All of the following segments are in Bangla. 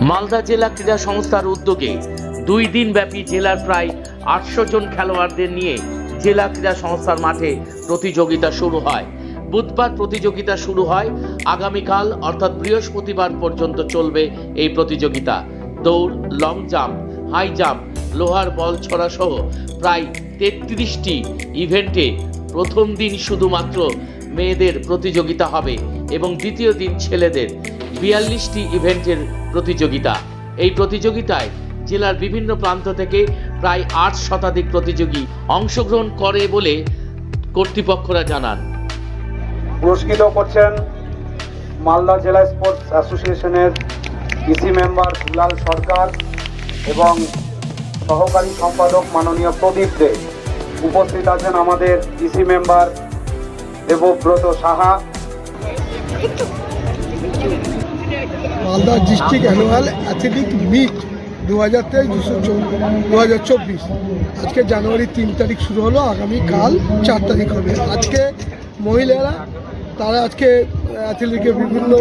মালদা জেলা ক্রীড়া সংস্থার উদ্যোগে দুই দিন ব্যাপী জেলার প্রায় আটশো জন খেলোয়াড়দের নিয়ে জেলা ক্রীড়া সংস্থার মাঠে প্রতিযোগিতা শুরু হয়। বুধবার প্রতিযোগিতা শুরু হয়। আগামীকাল, অর্থাৎ বৃহস্পতিবার পর্যন্ত চলবে এই প্রতিযোগিতা। দৌড়, লং জাম্প, হাই জাম্প, লোহার বল ছোড়া সহ প্রায় তেত্রিশটি ইভেন্টে প্রথম দিন শুধুমাত্র মেয়েদের প্রতিযোগিতা হবে এবং দ্বিতীয় দিন ছেলেদের। বিয়াল্লিশটি ইভেন্টের প্রতিযোগিতা। এই প্রতিযোগিতায় জেলার বিভিন্ন প্রান্ত থেকে প্রায় আট শতাধিক প্রতিযোগী অংশগ্রহণ করে বলে কর্তৃপক্ষরা জানান। পুরস্কৃত করছেন মালদা জেলা স্পোর্টস অ্যাসোসিয়েশনের ইসি মেম্বার দুলাল সরকার এবং সহকারী সম্পাদক মাননীয় প্রদীপ দে। উপস্থিত আছেন আমাদের EC member Debabrata Saha. Malda district annual athletic meet দু হাজার তেইশ, দুশো দু হাজার চব্বিশ। আজকে জানুয়ারি তিন তারিখ শুরু হলো আগামীকাল চার তারিখ হবে। আজকে মহিলারা, তারা আজকে অ্যাথলেটিকে বিভিন্ন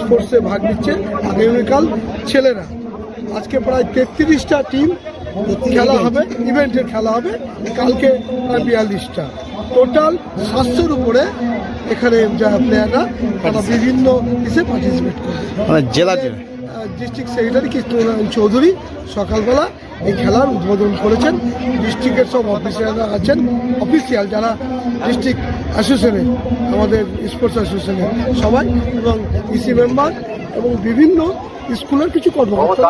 স্পোর্টসে ভাগ নিচ্ছে। আগামীকাল ছেলেরা। আজকে প্রায় তেত্রিশটা টিম খেলা হবে ইভেন্টের খেলা হবে কালকে প্রায় বিয়াল্লিশটা। টোটাল সাতশোর উপরে এখানে যা প্লেয়াররা তারা বিভিন্ন ইসে পার্টিসিপেট করবে। মানে জেলা জেলা। ডিস্ট্রিক্ট সেক্রেটারি কৃষ্ণনারায়ণ চৌধুরী সকালবেলা এই খেলার উদ্বোধন করেছেন। ডিস্ট্রিক্টের সব অফিসাররা আছেন। অফিসিয়াল যারা ডিস্ট্রিক্ট অ্যাসোসিয়েশনের আমাদের স্পোর্টস অ্যাসোসিয়েশনের সবাই এবং ইসি মেম্বার এবং বিভিন্ন স্কুলের কিছু কর্মকর্তা।